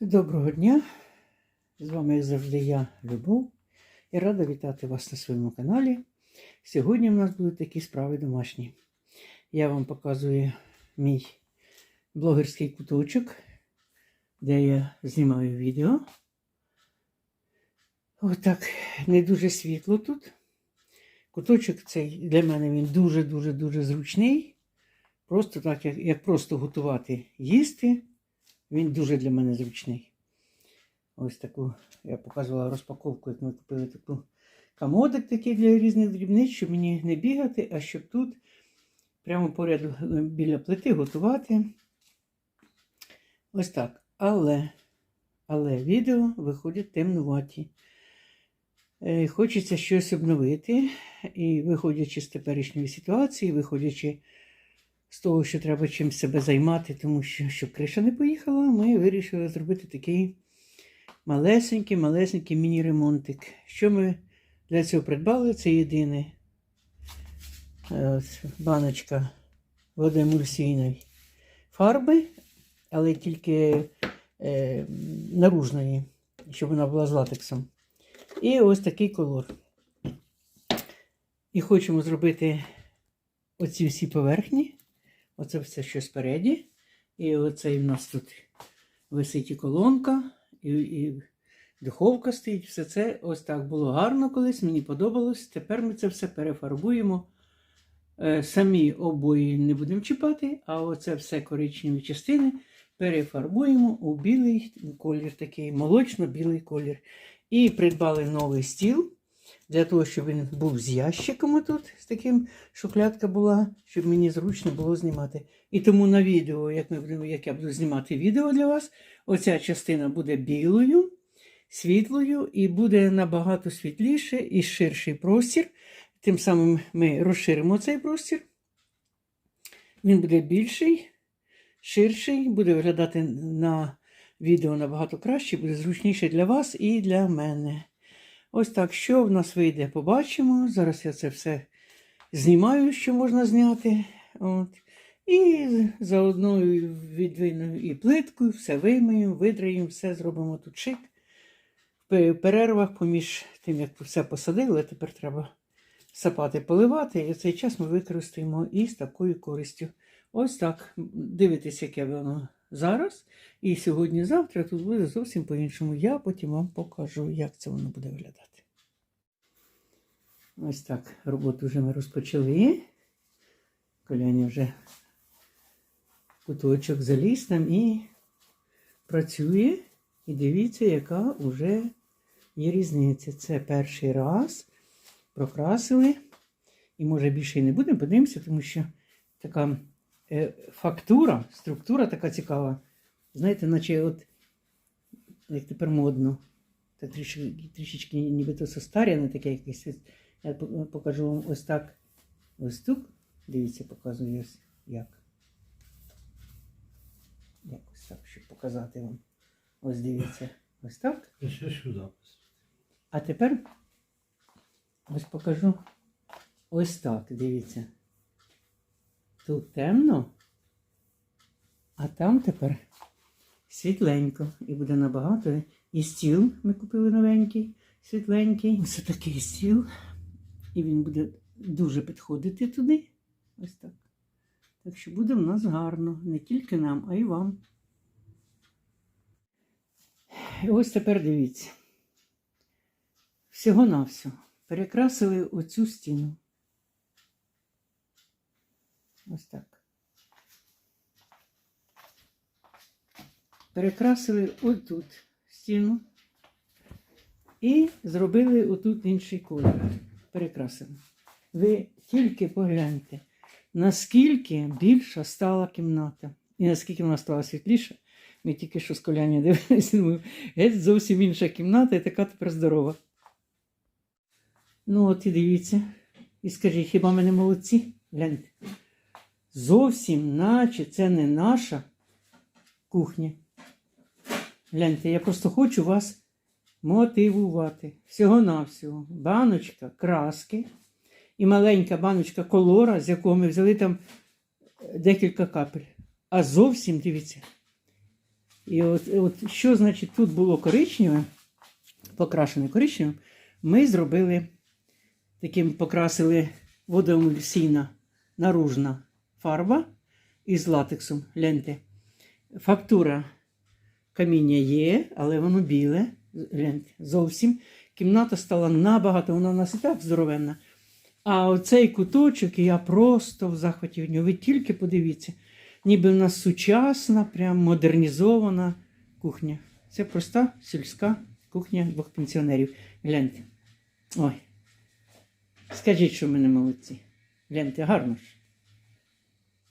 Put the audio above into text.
Доброго дня! З вами, як завжди, я, Любов, і рада вітати вас на своєму каналі. Сьогодні в нас будуть такі справи домашні. Я вам показую мій блогерський куточок, де я знімаю відео. Отак, не дуже світло тут. Куточок цей для мене він дуже-дуже-дуже зручний. Просто так, як, як просто готувати їсти. Він дуже для мене зручний. Ось таку я показувала розпаковку, як ми купили таку комодик такий для різних дрібниць, щоб мені не бігати, а щоб тут прямо поряд е, біля плити готувати. Ось так. Але, але відео виходять темнуваті. Е, Хочеться щось обновити. І виходячи з теперішньої ситуації, виходячи з того, що треба чим себе займати, тому що щоб криша не поїхала, ми вирішили зробити такий малесенький, малесенький міні-ремонтик. Що ми для цього придбали? Це єдине ось баночка водоемульсійної фарби, але тільки е, наружної, щоб вона була з латексом. І ось такий колор. І хочемо зробити оці всі поверхні. Оце все що спереді. І оцей в нас тут висить і колонка, і, і духовка стоїть. Все це ось так було гарно колись, мені подобалось. Тепер ми це все перефарбуємо. Е, Самі обої не будемо чіпати, а оце все коричневі частини перефарбуємо у білий колір, такий молочно-білий колір. І придбали новий стіл. Для того, щоб він був з ящиком тут, з таким шухлядка була, щоб мені зручно було знімати. І тому на відео, як ми як я буду знімати відео для вас, оця частина буде білою, світлою, і буде набагато світліше і ширший простір. Тим самим ми розширимо цей простір. Він буде більший, ширший, буде виглядати на відео набагато краще, буде зручніше для вас і для мене. Ось так, що в нас вийде, побачимо. Зараз я це все знімаю, що можна зняти. От. І заодно відвину і плитку, все вимиємо, видраємо, все зробимо тут шик. В перервах, поміж тим, як все посадили, тепер треба сапати, поливати. І цей час ми використаємо і з такою користю. Ось так. Дивитесь, яке воно зараз. І сьогодні-завтра тут буде зовсім по-іншому. Я потім вам покажу, як це воно буде виглядати. Ось так, роботу вже ми розпочали. Коляня вже куточок заліз там і працює. І дивіться, яка вже є різниця. Це перший раз прокрасили. І може більше і не будемо, подивимося, тому що така фактура, структура така цікава. Знаєте, наче от, як тепер модно, так трішки, трішечки нібито состаряне таке якесь. Я покажу вам ось так. Ось тут. Дивіться, показую ось як. Якось так, щоб показати вам. Ось дивіться. Ось так. А тепер ось покажу ось так. Дивіться. Тут темно, а там тепер світленько. І буде набагато. І стіл ми купили новенький, світленький. Ось такий стіл. І він буде дуже підходити туди. Ось так. Так що буде в нас гарно. Не тільки нам, а й вам. І ось тепер дивіться. Всього-навсього перекрасили оцю стіну. Ось так. Перекрасили отут стіну і зробили отут інший колір. Перекрасили. Ви тільки погляньте, наскільки більша стала кімната. І наскільки вона стала світліша. Ми тільки що з коляння дивилися, думаю, геть зовсім інша кімната і така тепер здорова. Ну, от і дивіться. І скажіть, хіба ми не молодці? Гляньте. Зовсім наче це не наша кухня. Гляньте, я просто хочу вас мотивувати. Всього-навсього. Баночка краски і маленька баночка колора, з якого ми взяли там декілька капель. А зовсім, дивіться, І от, от що значить тут було коричневе, покрашене коричневим, ми зробили таким покрасили водоемульсійна наружна фарба із латексом ленти. Фактура каміння є, але воно біле. Гляньте, зовсім. Кімната стала набагато, вона у нас і так здоровенна. А оцей куточок, я просто в захваті від нього. Ви тільки подивіться, ніби в нас сучасна, прям модернізована кухня. Це проста сільська кухня двох пенсіонерів. Гляньте. Ой. Скажіть, що ми не молодці. Гляньте, гарно ж.